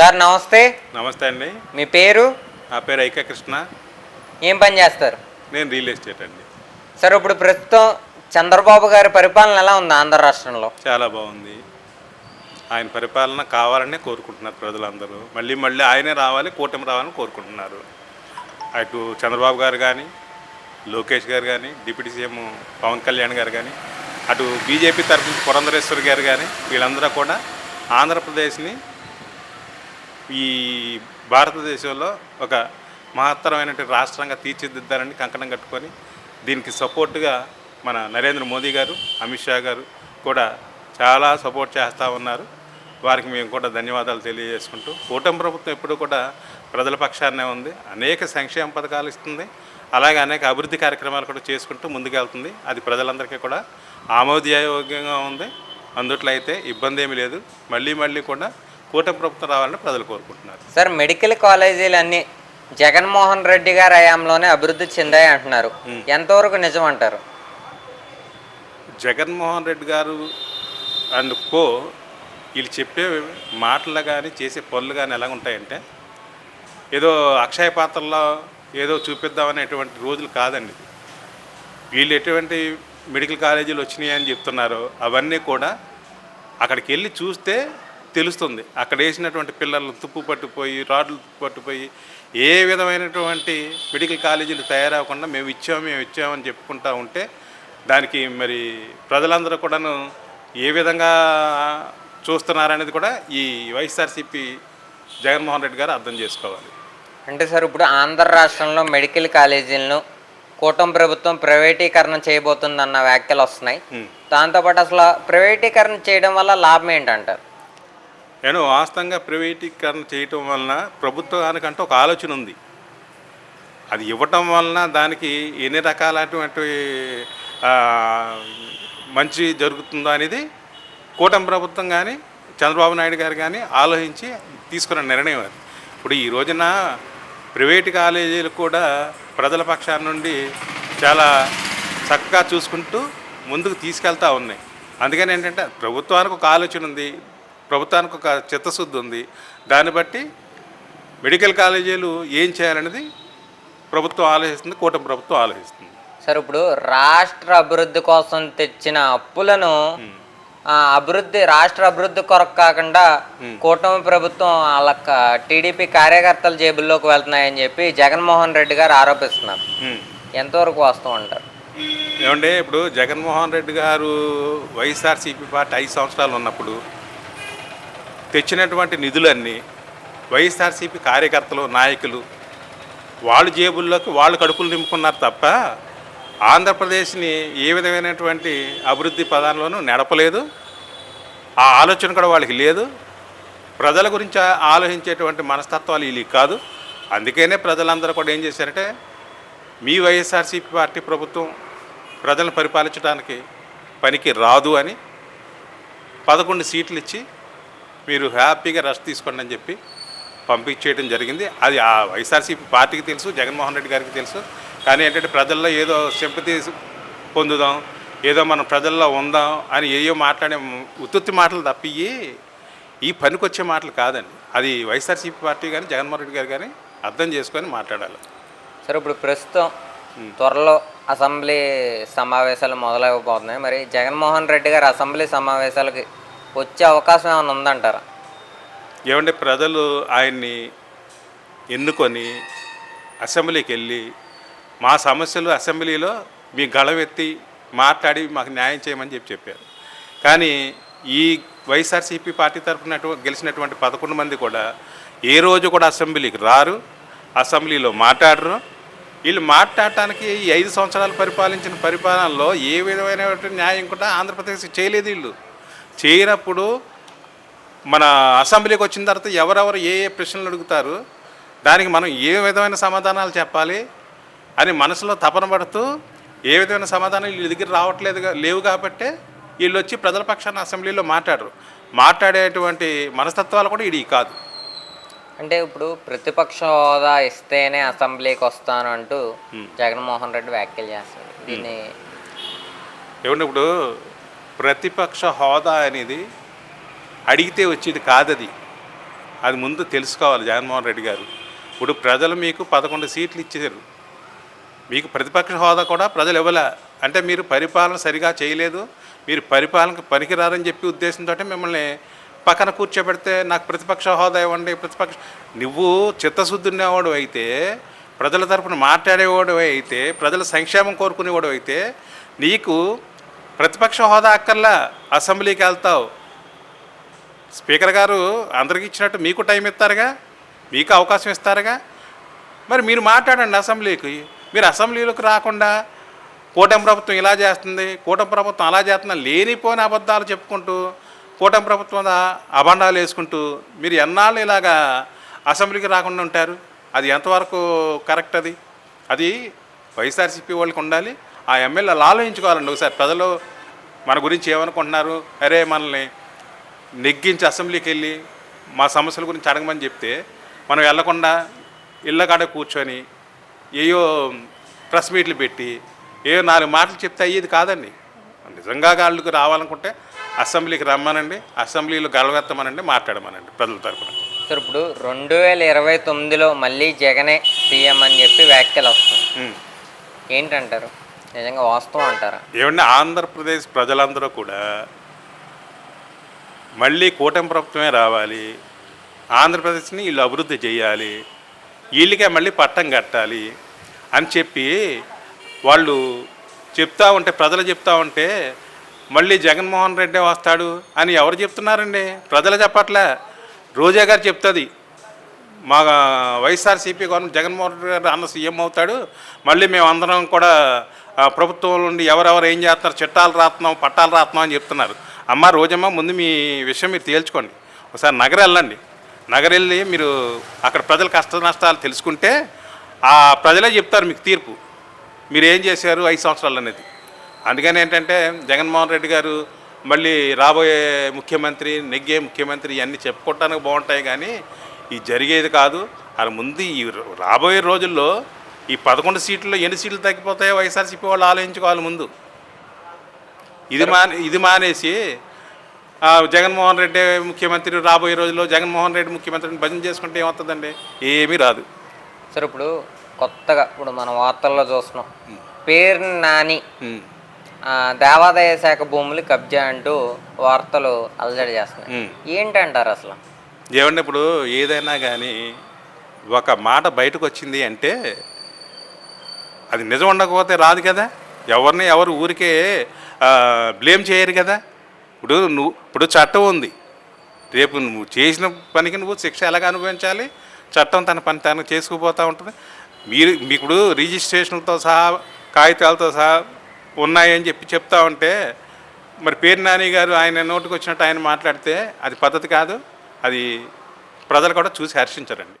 Sir నమస్తే. నమస్తే అండి. మీ పేరు? నా పేరు ఐక కృష్ణ. ఏం పని చేస్తారు? నేను రియల్ ఎస్టేట్ అండి. సార్ ఇప్పుడు ప్రస్తుతం చంద్రబాబు గారి పరిపాలన ఎలా ఉంది ఆంధ్ర రాష్ట్రంలో? చాలా బాగుంది. ఆయన పరిపాలన కావాలనే కోరుకుంటున్నారు ప్రజలందరూ. మళ్ళీ మళ్ళీ ఆయనే రావాలి కూటమి రావాలని కోరుకుంటున్నారు. అటు చంద్రబాబు గారు కానీ లోకేష్ గారు కానీ డిప్యూటీ సీఎం పవన్ కళ్యాణ్ గారు కానీ అటు బీజేపీ తరఫు పురంధరేశ్వరి గారు కానీ వీళ్ళందరూ కూడా ఆంధ్రప్రదేశ్ని ఈ భారతదేశంలో ఒక మహత్తరమైనటువంటి రాష్ట్రంగా తీర్చిదిద్దారని కంకణం కట్టుకొని దీనికి సపోర్టుగా మన నరేంద్ర మోదీ గారు అమిత్ షా గారు కూడా చాలా సపోర్ట్ చేస్తూ ఉన్నారు. వారికి మేము కూడా ధన్యవాదాలు తెలియజేసుకుంటూ కూటమి ప్రభుత్వం ఎప్పుడు కూడా ప్రజల పక్షాన్నే ఉంది. అనేక సంక్షేమ పథకాలు ఇస్తుంది. అలాగే అనేక అభివృద్ధి కార్యక్రమాలు కూడా చేసుకుంటూ ముందుకెళ్తుంది. అది ప్రజలందరికీ కూడా ఆమోదయోగ్యంగా ఉంది. అందుట్లో అయితే ఇబ్బంది ఏమీ లేదు. మళ్ళీ మళ్ళీ కూడా కూటమి ప్రభుత్వం రావాలని ప్రజలు కోరుకుంటున్నారు. సార్ మెడికల్ కాలేజీలు అన్నీ జగన్మోహన్ రెడ్డి గారి హయాంలోనే అభివృద్ధి చెందాయి అంటున్నారు. ఎంతవరకు నిజం అంటారు? జగన్మోహన్ రెడ్డి గారు అండ్ కో వీళ్ళు చెప్పే మాటలు కానీ చేసే పనులు కానీ ఎలా ఉంటాయంటే ఏదో అక్షయ పాత్రలో ఏదో చూపిద్దామనేటువంటి రోజులు కాదండి. వీళ్ళు ఎటువంటి మెడికల్ కాలేజీలు వచ్చినాయి అని చెప్తున్నారో అవన్నీ కూడా అక్కడికి వెళ్ళి చూస్తే తెలుస్తుంది. అక్కడ వేసినటువంటి పిల్లలు తుప్పు పట్టుపోయి రాడ్లు తుప్పు పట్టుపోయి ఏ విధమైనటువంటి మెడికల్ కాలేజీలు తయారవకుండా మేము ఇచ్చాము మేము ఇచ్చామని చెప్పుకుంటా ఉంటే దానికి మరి ప్రజలందరూ కూడాను ఏ విధంగా చూస్తున్నారనేది కూడా ఈ వైఎస్ఆర్సీపీ జగన్మోహన్ రెడ్డి గారు అర్థం చేసుకోవాలి. అంటే సార్ ఇప్పుడు ఆంధ్ర రాష్ట్రంలో మెడికల్ కాలేజీలను కూటమి ప్రభుత్వం ప్రైవేటీకరణ చేయబోతుందన్న వ్యాఖ్యలు వస్తున్నాయి. దాంతోపాటు అసలు ప్రైవేటీకరణ చేయడం వల్ల లాభం ఏంటంటారు? నేను వాస్తవంగా ప్రైవేటీకరణ చేయటం వలన ప్రభుత్వానికంటే ఒక ఆలోచన ఉంది. అది ఇవ్వటం వలన దానికి ఎన్ని రకాలైనటువంటి మంచి జరుగుతుందో అనేది కూటమి ప్రభుత్వం కానీ చంద్రబాబు నాయుడు గారు కానీ ఆలోచించి తీసుకున్న నిర్ణయం అది. ఇప్పుడు ఈ రోజున ప్రైవేట్ కాలేజీలు కూడా ప్రజల పక్షాల నుండి చాలా చక్కగా చూసుకుంటూ ముందుకు తీసుకెళ్తూ ఉన్నాయి. అందుకని ఏంటంటే ప్రభుత్వానికి ఒక ఆలోచన ఉంది. ప్రభుత్వానికి ఒక చిత్తశుద్ధి ఉంది. దాన్ని బట్టి మెడికల్ కాలేజీలు ఏం చేయాలనేది ప్రభుత్వం ఆలోచిస్తుంది కూటమి ప్రభుత్వం ఆలోచిస్తుంది. సార్ ఇప్పుడు రాష్ట్ర అభివృద్ధి కోసం తెచ్చిన అప్పులను అభివృద్ధి రాష్ట్ర అభివృద్ధి కొరకు కాకుండా కూటమి ప్రభుత్వం వాళ్ళ టీడీపీ కార్యకర్తల జేబుల్లోకి వెళ్తున్నాయని చెప్పి జగన్మోహన్ రెడ్డి గారు ఆరోపిస్తున్నారు. ఎంతవరకు వాస్తవం అంటారు? ఏమంటే ఇప్పుడు జగన్మోహన్ రెడ్డి గారు వైఎస్ఆర్సీపీ పార్టీ ఐదు సంవత్సరాలు ఉన్నప్పుడు తెచ్చినటువంటి నిధులన్నీ వైఎస్ఆర్సీపీ కార్యకర్తలు నాయకులు వాళ్ళ జేబుల్లోకి వాళ్ళు కడుపులు నింపుకున్నారు తప్ప ఆంధ్రప్రదేశ్ని ఏ విధమైనటువంటి అభివృద్ధి పదాల్లోనూ నడపలేదు. ఆ ఆలోచన కూడా వాళ్ళకి లేదు. ప్రజల గురించి ఆలోచించేటువంటి మనస్తత్వాలు వీళ్ళకి కాదు. అందుకనే ప్రజలందరూ కూడా ఏం చేశారంటే మీ వైఎస్ఆర్సీపీ పార్టీ ప్రభుత్వం ప్రజలను పరిపాలించడానికి పనికి రాదు అని పదకొండు సీట్లు ఇచ్చి మీరు హ్యాపీగా రెస్ట్ తీసుకోండి అని చెప్పి పంపించేయడం జరిగింది. అది ఆ వైఎస్ఆర్సీపీ పార్టీకి తెలుసు జగన్మోహన్ రెడ్డి గారికి తెలుసు. కానీ ఏంటంటే ప్రజల్లో ఏదో సింపతి పొందుదాం ఏదో మనం ప్రజల్లో ఉందాం అని ఏయో మాట్లాడే ఉత్తుత్తి మాటలు తప్పియి ఈ పనికొచ్చే మాటలు కాదండి. అది వైఎస్ఆర్సీపీ పార్టీ కానీ జగన్మోహన్ రెడ్డి గారు కానీ అర్థం చేసుకొని మాట్లాడాలి. సార్ ఇప్పుడు ప్రస్తుతం త్వరలో అసెంబ్లీ సమావేశాలు మొదలైపోతున్నాయి మరి జగన్మోహన్ రెడ్డి గారు అసెంబ్లీ సమావేశాలకి వచ్చే అవకాశం ఏమైనా ఉందంటారా? ఏమంటే ప్రజలు ఆయన్ని ఎన్నుకొని అసెంబ్లీకి వెళ్ళి మా సమస్యలు అసెంబ్లీలో మీ గళమెత్తి మాట్లాడి మాకు న్యాయం చేయమని చెప్పి చెప్పారు. కానీ ఈ వైఎస్ఆర్సీపీ పార్టీ తరఫున గెలిచినటువంటి పదకొండు మంది కూడా ఏ రోజు కూడా అసెంబ్లీకి రారు అసెంబ్లీలో మాట్లాడరు. వీళ్ళు మాట్లాడటానికి ఈ ఐదు సంవత్సరాలు పరిపాలించిన పరిపాలనలో ఏ విధమైనటువంటి న్యాయం కూడా ఆంధ్రప్రదేశ్ చేయలేదు వీళ్ళు. చేయనప్పుడు మన అసెంబ్లీకి వచ్చిన తర్వాత ఎవరెవరు ఏ ఏ ప్రశ్నలు అడుగుతారు దానికి మనం ఏ విధమైన సమాధానాలు చెప్పాలి అని మనసులో తపన పడుతూ ఏ విధమైన సమాధానం వీళ్ళ దగ్గర రావట్లేదు లేవు కాబట్టే వీళ్ళు వచ్చి ప్రజల పక్షాన అసెంబ్లీలో మాట్లాడరు. మాట్లాడేటువంటి మనస్తత్వాలు కూడా ఇది కాదు. అంటే ఇప్పుడు ప్రతిపక్ష హోదా ఇస్తేనే అసెంబ్లీకి వస్తాను అంటూ జగన్మోహన్ రెడ్డి వ్యాఖ్యలు చేస్తారు. దీన్ని ఏమంటే ఇప్పుడు ప్రతిపక్ష హోదా అనేది అడిగితే వచ్చేది కాదది. అది ముందు తెలుసుకోవాలి జగన్మోహన్ రెడ్డి గారు. ఇప్పుడు ప్రజలు మీకు పదకొండు సీట్లు ఇచ్చారు. మీకు ప్రతిపక్ష హోదా కూడా ప్రజలు ఇవ్వలే. అంటే మీరు పరిపాలన సరిగా చేయలేదు. మీరు పరిపాలనకు పనికిరారని చెప్పి ఉద్దేశంతో మిమ్మల్ని పక్కన కూర్చోబెడితే నాకు ప్రతిపక్ష హోదా ఇవ్వండి ప్రతిపక్ష నువ్వు చిత్తశుద్ధి అయితే ప్రజల తరపున మాట్లాడేవాడు అయితే ప్రజల సంక్షేమం కోరుకునేవాడు అయితే నీకు ప్రతిపక్ష హోదా అక్కర్లా అసెంబ్లీకి వెళ్తావు. స్పీకర్ గారు అందరికి ఇచ్చినట్టు మీకు టైం ఇస్తారుగా? మీకు అవకాశం ఇస్తారుగా? మరి మీరు మాట్లాడండి అసెంబ్లీకి. మీరు అసెంబ్లీలోకి రాకుండా కూటమి ప్రభుత్వం ఇలా చేస్తుంది కూటమి ప్రభుత్వం అలా చేస్తున్నా లేనిపోని అబద్ధాలు చెప్పుకుంటూ కూటమి ప్రభుత్వం దా- అభండాలు వేసుకుంటూ మీరు ఎన్నాళ్ళు ఇలాగా అసెంబ్లీకి రాకుండా ఉంటారు? అది ఎంతవరకు కరెక్ట్ అది? అది వైఎస్ఆర్సీపీ వాళ్ళకి ఉండాలి ఆ ఎమ్మెల్యేలు ఆలోచించుకోవాలండి ఒకసారి ప్రజలు మన గురించి ఏమనుకుంటున్నారు? అరే మనల్ని నెగ్గించి అసెంబ్లీకి వెళ్ళి మా సమస్యల గురించి అడగమని చెప్తే మనం వెళ్ళకుండా ఇళ్ళ కాడ కూర్చొని ఏయో ప్రెస్ మీట్లు పెట్టి ఏయో నాలుగు మాటలు చెప్తే అయ్యేది కాదండి. నిజంగా వాళ్ళకి రావాలనుకుంటే అసెంబ్లీకి రమ్మనండి అసెంబ్లీలో గలవెత్తమనండి మాట్లాడమనండి ప్రజల తరపున. సార్ ఇప్పుడు రెండు వేల ఇరవై తొమ్మిదిలో మళ్ళీ జగనే సీఎం అని చెప్పి వ్యాఖ్యలు వస్తుంది. ఏంటంటారు? నిజంగా వాస్తవం అంటారా? ఏమంటే ఆంధ్రప్రదేశ్ ప్రజలందరూ కూడా మళ్ళీ కూటమి ప్రభుత్వమే రావాలి ఆంధ్రప్రదేశ్ని వీళ్ళు అభివృద్ధి చేయాలి వీళ్ళకే మళ్ళీ పట్టం కట్టాలి అని చెప్పి వాళ్ళు చెప్తా ఉంటే ప్రజలు చెప్తా ఉంటే మళ్ళీ జగన్మోహన్ రెడ్డి వస్తాడు అని ఎవరు చెప్తున్నారండి? ప్రజలు చెప్పట్లే. రోజా గారు చెప్తుంది మా వైఎస్ఆర్సీపీ గవర్నమెంట్ జగన్మోహన్ రెడ్డి గారు అన్న సీఎం అవుతాడు. మళ్ళీ మేము అందరం కూడా ప్రభుత్వం నుండి ఎవరెవరు ఏం చేస్తున్నారు చట్టాలు రాస్తున్నాం పట్టాలు రాస్తున్నాం అని చెప్తున్నారు. అమ్మ రోజమ్మ ముందు మీ విషయం మీరు తేల్చుకోండి. ఒకసారి నగరం వెళ్ళండి. నగరం వెళ్ళి మీరు అక్కడ ప్రజల కష్ట నష్టాలు తెలుసుకుంటే ఆ ప్రజలే చెప్తారు మీకు తీర్పు. మీరు ఏం చేశారు ఐదు సంవత్సరాలు అనేది. అందుకని ఏంటంటే జగన్మోహన్ రెడ్డి గారు మళ్ళీ రాబోయే ముఖ్యమంత్రి నెగ్గే ముఖ్యమంత్రి ఇవన్నీ చెప్పుకోవటానికి బాగుంటాయి కానీ ఈ జరిగేది కాదు. అలా ముందు ఈ రాబోయే రోజుల్లో ఈ పదకొండు సీట్లలో ఎన్ని సీట్లు తగ్గిపోతాయో వైఎస్ఆర్సీపీ వాళ్ళు ఆలోచించుకోవాలి ముందు. ఇది మానే ఇది మానేసి జగన్మోహన్ రెడ్డి ముఖ్యమంత్రి రాబోయే రోజుల్లో జగన్మోహన్ రెడ్డి ముఖ్యమంత్రిని భజన చేసుకుంటే ఏమవుతుందండి ఏమీ రాదు. సార్ ఇప్పుడు కొత్తగా ఇప్పుడు మన వార్తల్లో చూస్తున్నాం. పేరు నాని దేవాదాయ శాఖ భూములు కబ్జా అంటూ వార్తలు అలజడి చేస్తున్నాయి. ఏంటంటారు అసలు? ఏమంటే ఇప్పుడు ఏదైనా కానీ ఒక మాట బయటకు వచ్చింది అంటే అది నిజం ఉండకపోతే రాదు కదా. ఎవరిని ఎవరు ఊరికే బ్లేమ్ చేయరు కదా. ఇప్పుడు నువ్వు ఇప్పుడు చట్టం ఉంది. రేపు నువ్వు చేసిన పనికి నువ్వు శిక్ష ఎలాగ అనుభవించాలి? చట్టం తన పని తను చేసుకుపోతూ ఉంటుంది. మీరు మీకు ఇప్పుడు రిజిస్ట్రేషన్లతో సహా కాగితాలతో సహా ఉన్నాయని చెప్పి చెప్తా ఉంటే మరి పేరు నాని గారు ఆయన నోటికి వచ్చినట్టు ఆయన మాట్లాడితే అది పద్ధతి కాదు? అది ప్రజలు కూడా చూసి హర్షించారండి.